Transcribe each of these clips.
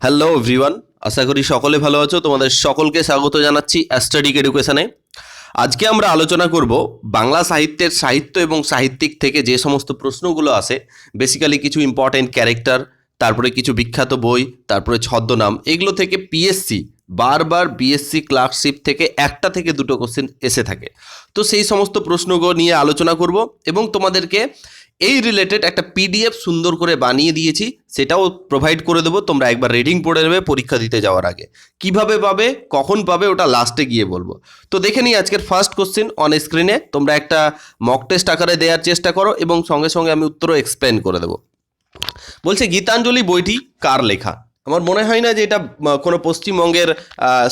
Hello everyone আশা করি সকলে ভালো আছো। তোমাদের সকলকে স্বাগত জানাচ্ছি অ্যাস্টাডিক এডুকেশনে আজকে আমরা আলোচনা করব বাংলা সাহিত্যের সাহিত্য এবং সাহিত্যিক থেকে যে সমস্ত প্রশ্নগুলো আসে বেসিক্যালি কিছু ইম্পর্টেন্ট ক্যারেক্টার তারপরে কিছু বিখ্যাত বই, তারপরে ছদ্মনাম, এগুলো থেকে পিএসসি বারবার বিএসসি ক্লার্কশিপ থেকে একটা থেকে দুটো কোশ্চেন এসে থাকে। তো সেই সমস্ত প্রশ্নগুলো নিয়ে আলোচনা করব এবং তোমাদেরকে এই রিলেটেড একটা পিডিএফ সুন্দর করে বানিয়ে দিয়েছি, সেটাও প্রোভাইড করে দেবো, তোমরা একবার রিডিং পড়ে নেবে পরীক্ষা দিতে যাওয়ার আগে। কীভাবে পাবে, কখন পাবে, ওটা লাস্টে গিয়ে বলব। তো দেখে নিই আজকের ফার্স্ট কোশ্চেন অন স্ক্রিনে তোমরা একটা মক টেস্ট আকারে দেওয়ার চেষ্টা করো এবং সঙ্গে সঙ্গে আমি উত্তরও এক্সপ্লেন করে দেবো। বলছে, গীতাঞ্জলি বইটি কার লেখা? আমার মনে হয় না যে এটা কোনো পশ্চিমবঙ্গের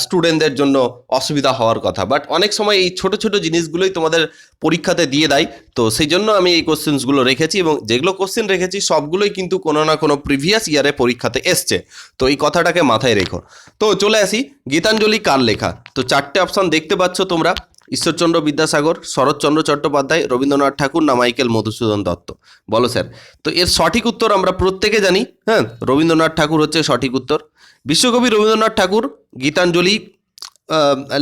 স্টুডেন্টদের জন্য অসুবিধা হওয়ার কথা। বাট অনেক সময় এই ছোট ছোট জিনিসগুলোই তোমাদের পরীক্ষাতে দিয়ে দেয়। তো সেই জন্য আমি এই কোশ্চেন্সগুলো রেখেছি এবং যেগুলো কোশ্চেন রেখেছি, সবগুলোই কিন্তু কোনো না কোনো প্রিভিয়াস ইয়ারে পরীক্ষাতে এসছে। তো এই কথাটাকে মাথায় রেখো। তো চলে আসি গীতাঞ্জলি কার লেখা? তো চারটে অপশান দেখতে পাচ্ছ তোমরা। ঈশ্বরচন্দ্র বিদ্যাসাগর, শরৎচন্দ্র চট্টোপাধ্যায়, রবীন্দ্রনাথ ঠাকুর না মাইকেল মধুসূদন দত্ত। বলো স্যার। তো এর সঠিক উত্তর আমরা প্রত্যেকে জানি হ্যাঁ? রবীন্দ্রনাথ ঠাকুর হচ্ছে সঠিক উত্তর। বিশ্বকবি রবীন্দ্রনাথ ঠাকুর গীতাঞ্জলি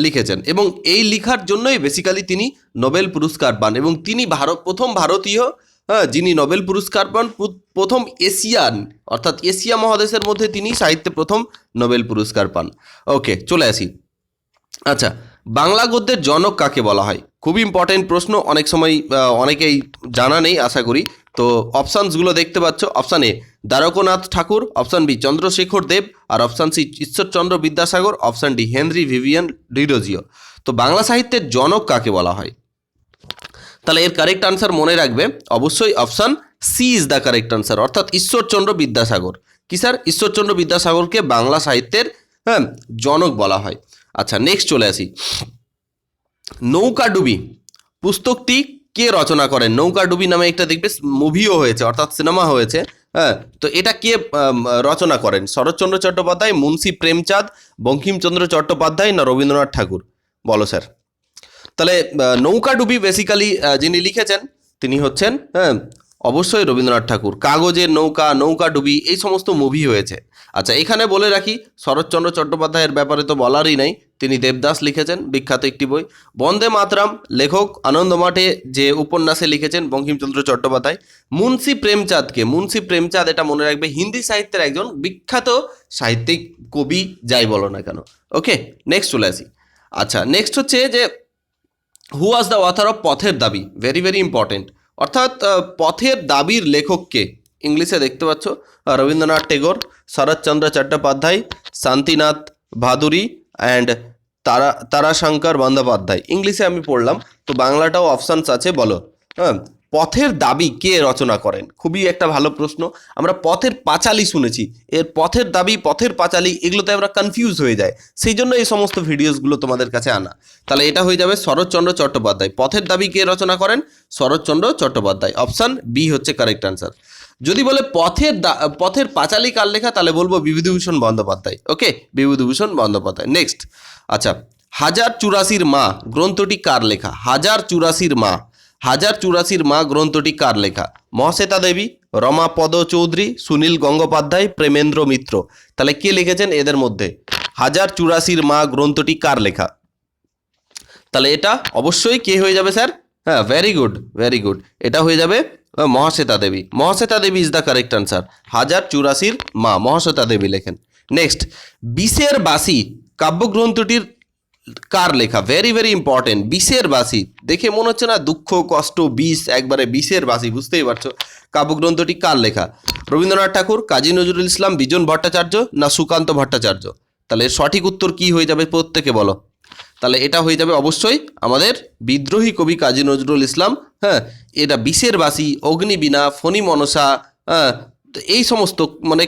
লিখেছেন এবং এই লিখার জন্যই বেসিক্যালি তিনি নোবেল পুরস্কার পান এবং তিনি ভারত, প্রথম ভারতীয় হ্যাঁ যিনি নোবেল পুরস্কার পান প্রথম এশিয়ান, অর্থাৎ এশিয়া মহাদেশের মধ্যে তিনি সাহিত্যে প্রথম নোবেল পুরস্কার পান। ওকে চলে আসি। আচ্ছা বাংলা গদ্যের জনক কাকে বলা হয়? খুব ইম্পর্টেন্ট প্রশ্ন, অনেক সময় অনেকেই জানা নেই, আশা করি। তো অপশানসগুলো দেখতে পাচ্ছ। Option A Dwarkanath Thakur option B Chandrasekhar Deb, R option C Ishwarchandra Vidyasagar option D Henry Vivian Derozio তো বাংলা সাহিত্যের জনক কাকে বলা হয়? তাহলে এর কারেক্ট আনসার মনে রাখবে। অবশ্যই option C is the correct answer অর্থাৎ ঈশ্বরচন্দ্র বিদ্যাসাগর। কি স্যার ঈশ্বরচন্দ্র বিদ্যাসাগরকে বাংলা সাহিত্যের হ্যাঁ জনক বলা হয়। আচ্ছা নেক্সট চলে আসি। নৌকাডুবি পুস্তকটি কে রচনা করেন? নৌকাডুবি নামে একটা দেখবে মুভিও হয়েছে, অর্থাৎ সিনেমা হয়েছে। হ্যাঁ তো এটা কে রচনা করেন? শরৎচন্দ্র চট্টোপাধ্যায়, মুন্সী প্রেমচাঁদ, বঙ্কিমচন্দ্র চট্টোপাধ্যায় না রবীন্দ্রনাথ ঠাকুর? বলো স্যার। তাহলে নৌকাডুবি বেসিক্যালি যিনি লিখেছেন, তিনি হচ্ছেন হ্যাঁ অবশ্যই রবীন্দ্রনাথ ঠাকুর। কাগজের নৌকা নৌকা ডুবি, এই সমস্ত মুভি হয়েছে। আচ্ছা এখানে বলে রাখি, শরৎচন্দ্র চট্টোপাধ্যায়ের ব্যাপারে তো বলারই নাই। তিনি দেবদাস লিখেছেন, বিখ্যাত একটি বই। বন্দে মাতরাম, লেখক আনন্দমাঠে যে উপন্যাসে লিখেছেন বঙ্কিমচন্দ্র চট্টোপাধ্যায়, মুন্সি প্রেমচাঁদকে। মুন্সি প্রেমচাঁদ, এটা মনে রাখবে, হিন্দি সাহিত্যের একজন বিখ্যাত সাহিত্যিক কবি, যাই বলো না কেন। ওকে নেক্সট চলে আসি। আচ্ছা নেক্সট হচ্ছে যে who was the author of Pather Dabi? Very very important অর্থাৎ পথের দাবির লেখককে ইংলিশে দেখতে পাচ্ছ রবীন্দ্রনাথ টেগোর শরৎচন্দ্র চট্টোপাধ্যায়, শান্তিনাথ ভাদুরী অ্যান্ড তারা, তারাশঙ্কর বন্দ্যোপাধ্যায়। ইংলিশে আমি পড়লাম, তো বাংলাটাও অপশানস আছে, বলো। হ্যাঁ পথের দাবি কে রচনা করেন? খুবই একটা ভালো প্রশ্ন। আমরা পথের পাঁচালি শুনেছি। এর পথের দাবি, পথের পাঁচালি এগুলোতে আমরা কনফিউজ হয়ে যায় সেই জন্য এই সমস্ত ভিডিওসগুলো তোমাদের কাছে আনা। তাহলে এটা হয়ে যাবে শরৎচন্দ্র চট্টোপাধ্যায়। পথের দাবি কে রচনা করেন? শরৎচন্দ্র চট্টোপাধ্যায়। অপশান বি হচ্ছে কারেক্ট আনসার যদি বলে পথের পথের পাঁচালি কার লেখা, তাহলে বলব বিভূতিভূষণ বন্দ্যোপাধ্যায়। ওকে বিভূতিভূষণ বন্দ্যোপাধ্যায়। নেক্সট আচ্ছা হাজার চুরাশির মা, গ্রন্থটি কার লেখা? হাজার চুরাশির মা। হাজার চুরাশির মা গ্রন্থটি কার লেখা? মহাশ্বেতা দেবী, রমা পদ চৌধুরী, সুনীল গঙ্গোপাধ্যায়, প্রেমেন্দ্র মিত্র। তাহলে কে লিখেছেন এদের মধ্যে? হাজার চুরাশির মা গ্রন্থটি কার লেখা? তাহলে এটা অবশ্যই কে হয়ে যাবে স্যার? হ্যাঁ ভেরি গুড ভেরি গুড এটা হয়ে যাবে Mahasweta Devi. Mahasweta Devi is the correct answer Hajar Churashir Maa Mahasweta Devi লেখেন। নেক্সট বিশের বাসি কাব্যগ্রন্থটির কার লেখা? ভেরি ভেরি ইম্পর্টেন্ট বিষের বাসি দেখে মনে হচ্ছে না দুঃখ, কষ্ট, বিষ একবারে বিষের বাসি বুঝতেই পারছ? কাব্যগ্রন্থটি কার লেখা? রবীন্দ্রনাথ ঠাকুর, কাজী নজরুল ইসলাম, বিজন ভট্টাচার্য না সুকান্ত ভট্টাচার্য? তাহলে সঠিক উত্তর কি হয়ে যাবে প্রত্যেকে বলো। তাহলে এটা হয়ে যাবে অবশ্যই আমাদের বিদ্রোহী কবি কাজী নজরুল ইসলাম হ্যাঁ? এটা বিষের বাসি অগ্নিবীণা, ফণি মনসা হ্যাঁ? এই সমস্ত মানে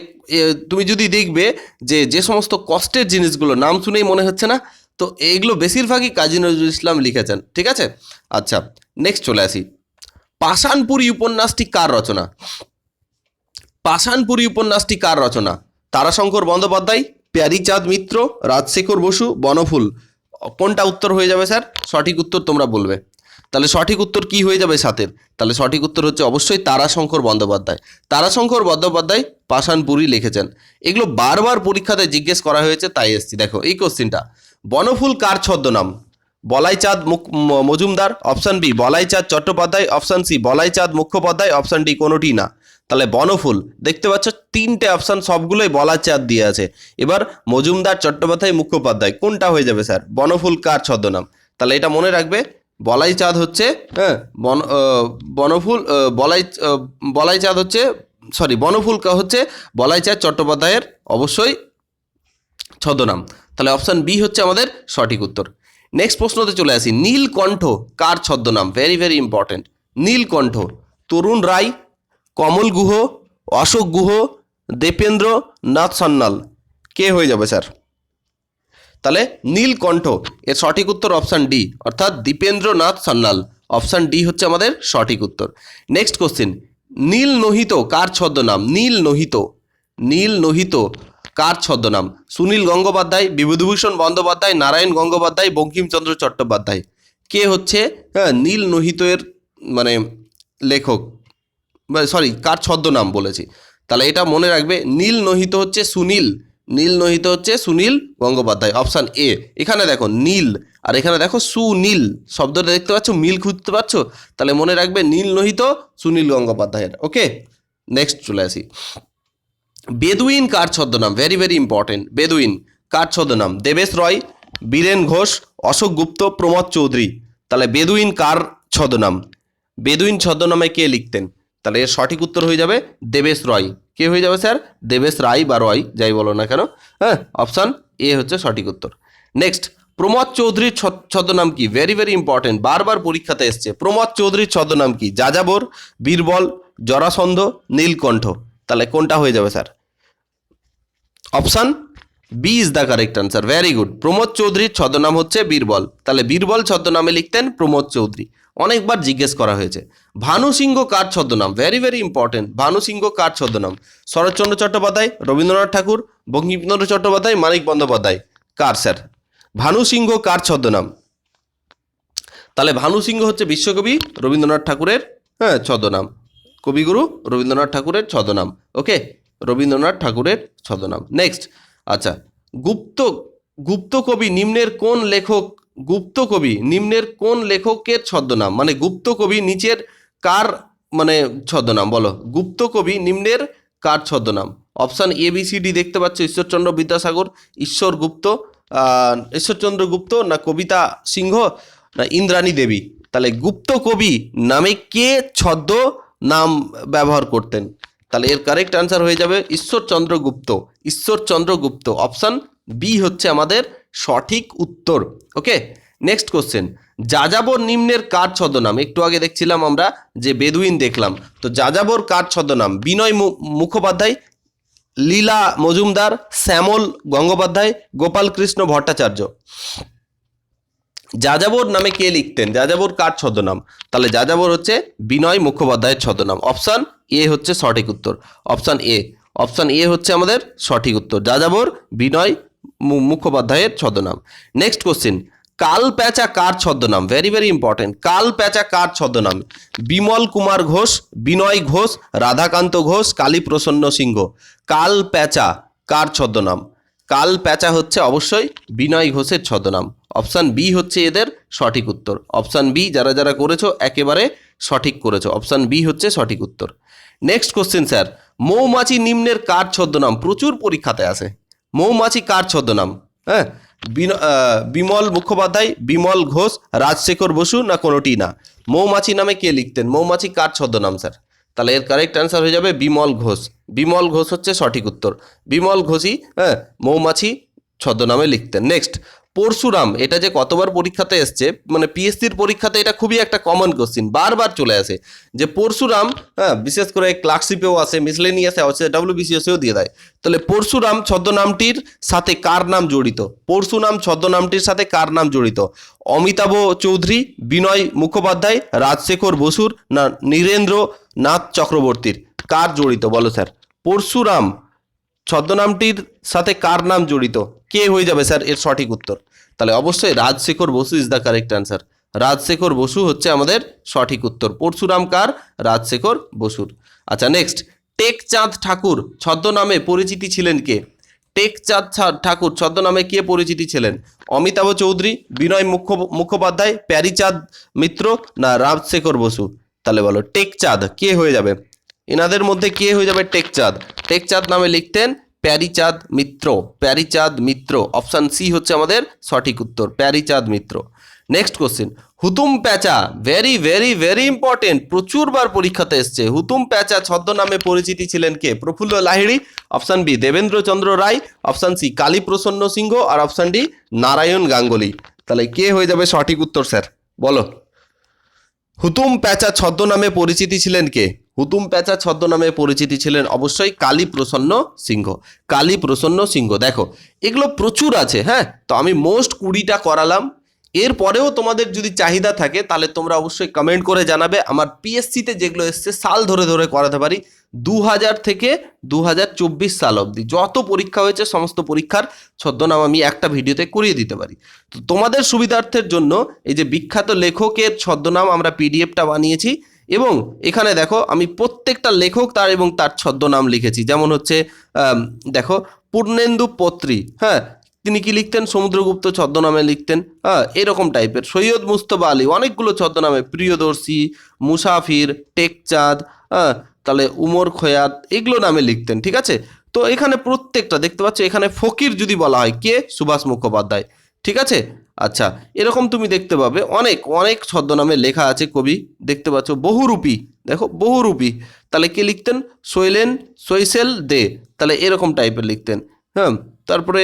তুমি যদি দেখবে যে যে সমস্ত কষ্টের জিনিসগুলো, নাম শুনেই মনে হচ্ছে না তো এইগুলো বেশিরভাগই কাজী নজরুল ইসলাম লিখেছেন, ঠিক আছে? আচ্ছা নেক্সট চলে আসি। পাষাণপুরী উপন্যাসটি কার রচনা? পাষাণপুরী উপন্যাসটি কার রচনা? তারাশঙ্কর বন্দ্যোপাধ্যায়, প্যারীচাঁদ মিত্র, রাজশেখর বসু, বনফুল। কোনটা উত্তর হয়ে যাবে স্যার? সঠিক উত্তর তোমরা বলবে। তাহলে সঠিক উত্তর কি হয়ে যাবে সাতের? তাহলে সঠিক উত্তর হচ্ছে অবশ্যই তারাশঙ্কর বন্দ্যোপাধ্যায়। তারাশঙ্কর বন্দ্যোপাধ্যায় পাষাণপুরি লিখেছেন। এগুলো বারবার পরীক্ষাতে জিজ্ঞেস করা হয়েছে, তাই এসছি। দেখো, এই কোশ্চিনটা বনফুল কার ছদ্মনাম? Balaichand Majumdar, option B, Balaichand Chattopadhyay, option C, Balaichand Mukhopadhyay, option D, কোনোটি না। তাহলে বনফুল, দেখতে পাচ্ছ তিনটে অপশান সবগুলোই বলাইচাঁদ দিয়ে আছে। এবার মজুমদার, চট্টোপাধ্যায়, মুখোপাধ্যায়, কোনটা হয়ে যাবে স্যার? বনফুল কার ছদ্মনাম? তাহলে এটা মনে রাখবে, বলাইচাঁদ হচ্ছে হ্যাঁ বন বনফুল বলাই বলাইচাঁদ হচ্ছে, সরি, বনফুল হচ্ছে বলাইচাঁদ চট্টোপাধ্যায়ের অবশ্যই ছদ্মনাম। তাহলে অপশান বি হচ্ছে আমাদের সঠিক উত্তর। নেক্সট প্রশ্নতে চলে আসি। নীলকণ্ঠ কার ছদ্মনাম? Very very important Nilkantha, Tarun Roy, Kamal Guha, Ashok Guha Dependra Nath Sanyal. কে হয়ে যাবে স্যার তাহলে নীলকণ্ঠ, এর সঠিক উত্তর অপশান ডি অর্থাৎ দীপেন্দ্রনাথ সান্যাল। অপশান ডি হচ্ছে আমাদের সঠিক উত্তর। নেক্সট কোশ্চেন নীল নোহিত কার ছদ্মনাম? নীল নোহিত নীল নোহিত কার ছদ্মনাম? সুনীল গঙ্গোপাধ্যায়, বিভূতিভূষণ বন্দ্যোপাধ্যায়, নারায়ণ গঙ্গোপাধ্যায়, বঙ্কিমচন্দ্র চট্টোপাধ্যায়। কে হচ্ছে? হ্যাঁ নীল নোহিতের মানে লেখক। সরি কার ছদ্মনাম বলেছি। তাহলে এটা মনে রাখবে, নীল নোহিত হচ্ছে সুনীল, নীল নোহিত হচ্ছে সুনীল গঙ্গোপাধ্যায় অপশান এ এখানে দেখো, নীল, আর এখানে দেখো সুনীল, শব্দটা দেখতে পাচ্ছ, মিল খুঁজতে পারছ? তাহলে মনে রাখবে, নীল নোহিত সুনীল গঙ্গোপাধ্যায়ের ওকে নেক্সট চলে আসি। বেদুইন কার ছদ্মনাম? ভেরি ভেরি ইম্পর্টেন্ট বেদুইন কার ছদ্মনাম? দেবেশ রয়, বীরেন ঘোষ, অশোক গুপ্ত, প্রমোদ চৌধুরী। তাহলে বেদুইন কার ছদ্মনাম? বেদুইন ছদ্মনামে কে লিখতেন? তাহলে এর সঠিক উত্তর হয়ে যাবে দেবেশ রয়। কে হয়ে যাবে স্যার? দেবেশ রায় বা রয়, যাই বলো না কেন। হ্যাঁ অপশান এ হচ্ছে সঠিক উত্তর। নেক্সট প্রমোদ চৌধুরীর ছদ্মনাম কি? ভেরি ভেরি ইম্পর্টেন্ট বারবার পরীক্ষাতে এসছে। প্রমোদ চৌধুরীর ছদ্মনাম কি? যাযাবর, বীরবল, জরাসন্ধ, নীলকণ্ঠ। তাহলে কোনটা হয়ে যাবে sir? Option B is the correct answer very good Pramod চৌধুরীর ছদ্মনাম হচ্ছে বীরবল। তাহলে বীরবল ছদ্মনামে লিখতেন প্রমোদ চৌধুরী অনেকবার জিজ্ঞেস করা হয়েছে, ভানু সিংহ কার ছদ্মনাম? Very very important Bhanu Singha কার ছদ্মনাম? শরৎচন্দ্র চট্টোপাধ্যায়, রবীন্দ্রনাথ ঠাকুর বঙ্কিমচন্দ্র চট্টোপাধ্যায়, মানিক বন্দ্যোপাধ্যায়। কার, স্যার? ভানু সিংহ কার ছদ্মনাম? তাহলে ভানু সিংহ হচ্ছে বিশ্বকবি, রবীন্দ্রনাথ ঠাকুরের হ্যাঁ ছদ্মনাম। কবিগুরু রবীন্দ্রনাথ ঠাকুরের ছদ্মনাম। ওকে রবীন্দ্রনাথ ঠাকুরের ছদ্মনাম। নেক্সট আচ্ছা গুপ্ত গুপ্ত কবি নিম্নের কোন লেখক, গুপ্ত কবি নিম্নের কোন লেখকের ছদ্মনাম? মানে গুপ্ত কবি নিচের কার মানে ছদ্মনাম? বলো, গুপ্ত কবি নিম্নের কার ছদ্মনাম? Option A B C D দেখতে পাচ্ছ, ঈশ্বরচন্দ্র বিদ্যাসাগর, ঈশ্বর গুপ্ত ঈশ্বরচন্দ্র গুপ্ত না কবিতা সিংহ না ইন্দ্রাণী দেবী? তাহলে গুপ্ত কবি নামে কে ছদ্ম নাম ব্যবহার করতেন? তাহলে এর কারেক্ট আনসার হয়ে যাবে ঈশ্বরচন্দ্র গুপ্ত। ঈশ্বরচন্দ্র গুপ্ত। অপশান বি হচ্ছে আমাদের সঠিক উত্তর। ওকে নেক্সট কোশ্চেন যাযাবর নিম্নের কার ছদ্মনাম? একটু আগে দেখছিলাম আমরা যে বেদুইন দেখলাম। তো যাযাবর কার ছদ্মনাম? বিনয় মুখোপাধ্যায়, লীলা মজুমদার, শ্যামল গঙ্গোপাধ্যায়, গোপালকৃষ্ণ ভট্টাচার্য। যাযাবর নামে কে লিখতেন? যাযাবর কার ছদ্মনাম? তাহলে যাযাবর হচ্ছে বিনয় মুখোপাধ্যায়ের ছদ্মনাম। অপশান এ হচ্ছে সঠিক উত্তর। Option A. অপশান এ হচ্ছে আমাদের সঠিক উত্তর। যাযাবর, বিনয় মুখোপাধ্যায়ের ছদ্মনাম। নেক্সট কোশ্চেন কাল প্যাঁচা কার ছদ্মনাম? ভেরি ভেরি ইম্পর্টেন্ট কাল প্যাঁচা কার ছদ্মনাম? বিমল কুমার ঘোষ, বিনয় ঘোষ, রাধাকান্ত ঘোষ কালী প্রসন্ন সিংহ। কাল প্যাঁচা কার ছদ্মনাম? কাল প্যাঁচা হচ্ছে অবশ্যই বিনয় ঘোষের ছদ্মনাম। অপশান বি হচ্ছে এদের সঠিক উত্তর। অপশান বি যারা যারা করেছ, একেবারে সঠিক করেছ। অপশান বি হচ্ছে সঠিক উত্তর। নেক্সট কোশ্চেন স্যার মৌমাছি নিম্নের কার ছদ্মনাম? প্রচুর পরীক্ষাতে আসে মৌমাছি কার ছদ্মনাম? হ্যাঁ? বিমল মুখোপাধ্যায়, বিমল ঘোষ, রাজশেখর বসু না কোনোটি না? মৌমাছি নামে কে লিখতেন? মৌমাছি কার ছদ্মনাম স্যার তাহলে এর কারেক্ট অ্যান্সার হয়ে যাবে বিমল ঘোষ। বিমল ঘোষ হচ্ছে সঠিক উত্তর। বিমল ঘোষই হ্যাঁ মৌমাছি ছদ্মনামে লিখতেন। নেক্সট পরশুরাম, এটা যে কতবার পরীক্ষাতে এসছে মানে পিএসসির পরীক্ষাতে এটা খুবই একটা কমন কোশ্চিন বারবার চলে আসে। যে পরশুরাম হ্যাঁ বিশেষ করে ক্লার্কশিপেও আসে মিসলেনিয়াসে আসে ডাব্লিউবিসিএসেও দিয়ে দেয়। তাহলে পরশুরাম ছদ্মনামটির সাথে কার নাম জড়িত? পরশুরাম ছদ্মনামটির সাথে কার নাম জড়িত? অমিতাভ চৌধুরী, বিনয় মুখোপাধ্যায়, রাজশেখর বসুর, না নীরেন্দ্র নাথ চক্রবর্তীর? কার জড়িত? বলো স্যার। পরশুরাম ছদ্মনামটির সাথে কার নাম জড়িত? কে হয়ে যাবে স্যার? এর সঠিক উত্তর। তাহলে অবশ্যই Rajshekhar Basu is the correct answer Rajshekhar Basu হচ্ছে আমাদের সঠিক উত্তর। পরশুরাম কার? রাজশেখর বসুর। আচ্ছা নেক্সট টেকচাঁদ ঠাকুর ছদ্মনামে পরিচিতি ছিলেন কে? টেকচাঁদ ঠাকুর ছদ্মনামে কে পরিচিতি ছিলেন? অমিতাভ চৌধুরী, বিনয় মুখ্য মুখোপাধ্যায়, প্যারিচাঁদ মিত্র না রাজশেখর বসু? তাহলে বলো, টেকচাঁদ কে হয়ে যাবে? এনাদের মধ্যে কে হয়ে যাবে? টেকচাঁদ। টেকচাঁদ নামে লিখতেন প্যারিচাঁদ মিত্র প্যারিচাঁদ মিত্র অপশান সি হচ্ছে আমাদের সঠিক উত্তর, Pyarichand Mitra. Next question Hutum Pyacha very very very important প্রচুরবার পরীক্ষাতে এসছে। হুতুম প্যাচা ছদ্মনামে পরিচিতি ছিলেন কে? Prafulla Lahiri option B Debendrachandra Roy option C Kali Prasanna Singha, আর অপশান ডি নারায়ণ গাঙ্গুলি। তাহলে কে হয়ে যাবে সঠিক উত্তর, স্যার? বলো। হুতুম প্যাচা ছদ্মনামে পরিচিতি ছিলেন কে? হুতুম প্যাচা ছদ্মনামে পরিচিতি ছিলেন অবশ্যই কালী প্রসন্ন সিংহ। কালী প্রসন্ন সিংহ, দেখো, এগুলো প্রচুর আছে হ্যাঁ? তো আমি মোস্ট কুড়িটা করালাম। এরপরেও তোমাদের যদি চাহিদা থাকে, তাহলে তোমরা অবশ্যই কমেন্ট করে জানাবে। আমার পিএসসিতে যেগুলো এসছে, সাল ধরে ধরে করাতে পারি। দু হাজার থেকে দু হাজার চব্বিশ সাল অবধি। যত পরীক্ষা হয়েছে, সমস্ত পরীক্ষার ছদ্মনাম আমি একটা ভিডিওতে করিয়ে দিতে পারি। তো তোমাদের সুবিধার্থের জন্য এই যে বিখ্যাত লেখকের ছদ্মনাম আমরা পিডিএফটা বানিয়েছি। এবং এখানে দেখো আমি প্রত্যেকটা লেখক তার এবং তার ছদ্মনাম লিখেছি। যেমন হচ্ছে দেখো, পূর্ণেন্দু পত্রী হ্যাঁ? তিনি কি লিখতেন? সমুদ্রগুপ্ত ছদ্মনামে লিখতেন। হ্যাঁ এরকম টাইপের। সৈয়দ মুস্তফা আলী, অনেকগুলো ছদ্মনামে, প্রিয়দর্শী, মুসাফির, টেকচাঁদ হ্যাঁ? তাহলে উমর খয়াত, এগুলো নামে লিখতেন, ঠিক আছে? তো এখানে প্রত্যেকটা, দেখতে পাচ্ছ? এখানে ফকির যদি বলা হয়, কে? সুভাষ মুখোপাধ্যায়। ঠিক আছে? আচ্ছা এরকম তুমি দেখতে পাবে। অনেক অনেক ছদ্মনামে লেখা আছে কবি। দেখতে পাচ্ছ, বহুরূপী। দেখো, বহুরূপী। তাহলে কে লিখতেন? শৈলেন শৈসেল দে। তাহলে এরকম টাইপের লিখতেন। হ্যাঁ তারপরে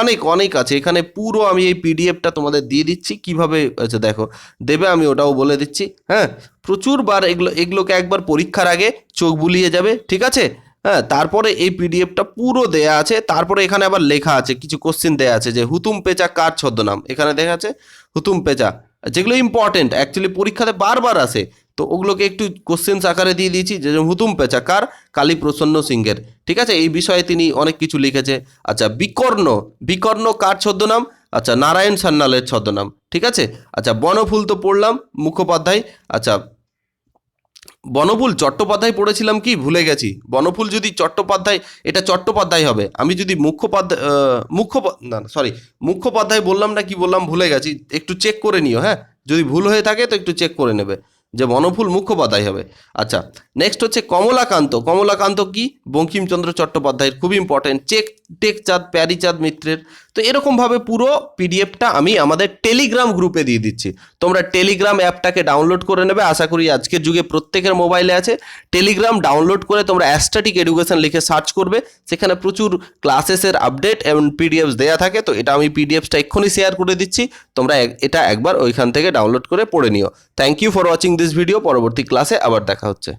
অনেক অনেক আছে। এখানে পুরো আমি এই পিডিএফটা তোমাদের দিয়ে দিচ্ছি। কীভাবে আচ্ছা দেখো, দেবে আমি ওটাও বলে দিচ্ছি। হ্যাঁ প্রচুরবার এগুলো, এগুলোকে একবার পরীক্ষার আগে চোখ বুলিয়ে যাবে। ঠিক আছে? হ্যাঁ তারপরে এই পিডিএফটা পুরো দেয়া আছে, তারপরে এখানে আবার লেখা আছে, কিছু কোশ্চেন দেয়া আছে যে হুতুম পেঁচা কার ছদ্মনাম? এখানে দেখা আছে হুতুম পেঁচা। যেগুলো ইম্পর্টেন্ট অ্যাকচুয়ালি পরীক্ষাতে বারবার আসে। তো ওগুলোকে একটু কোশ্চেন্স আকারে দিয়ে দিয়েছি, যে হুতুম পেঁচা কার? কালী প্রসন্ন সিংহের। ঠিক আছে? এই বিষয়ে তিনি অনেক কিছু লিখেছে। আচ্ছা বিকর্ণ বিকর্ণ কার ছদ্মনাম? আচ্ছা নারায়ণ সান্যালের ছদ্মনাম। ঠিক আছে? আচ্ছা বনফুল তো পড়লাম, মুখোপাধ্যায়। আচ্ছা বনফুল চট্টোপাধ্যায় পড়েছিলাম কি? ভুলে গেছি। বনফুল যদি চট্টোপাধ্যায়, এটা চট্টোপাধ্যায় হবে। আমি যদি মুখ্যোপাধ্যায় মুখ্য না সরি মুখ্যোপাধ্যায় বললাম না কি বললাম ভুলে গেছি। একটু চেক করে নিও হ্যাঁ? যদি ভুল হয়ে থাকে তো একটু চেক করে নেবে। যে বনফুল মুখ্যোপাধ্যায় হবে। আচ্ছা নেক্সট হচ্ছে কমলাকান্ত। কমলাকান্ত কি? বঙ্কিমচন্দ্র চট্টোপাধ্যায়ের খুব ইম্পর্টেন্ট চেক টেক টেকচাঁদ, প্যারিচাঁদ মিত্রের। তো এরকমভাবে পুরো পিডিএফটা আমি আমাদের টেলিগ্রাম গ্রুপে দিয়ে দিচ্ছি। তোমরা টেলিগ্রাম অ্যাপটাকে ডাউনলোড করে নেবে। আশা করি আজকের যুগে প্রত্যেকের মোবাইলে আছে। টেলিগ্রাম ডাউনলোড করে তোমরা অ্যাস্ট্যাটিক এডুকেশন লিখে সার্চ করবে। সেখানে প্রচুর ক্লাসেসের আপডেট এবং পিডিএফস দেওয়া থাকে। তো এটা আমি পিডিএফসটা এক্ষুনি শেয়ার করে দিচ্ছি। তোমরা এটা একবার ওইখান থেকে ডাউনলোড করে পড়ে নিও। Thank you for watching this video পরবর্তী ক্লাসে আবার দেখা হচ্ছে।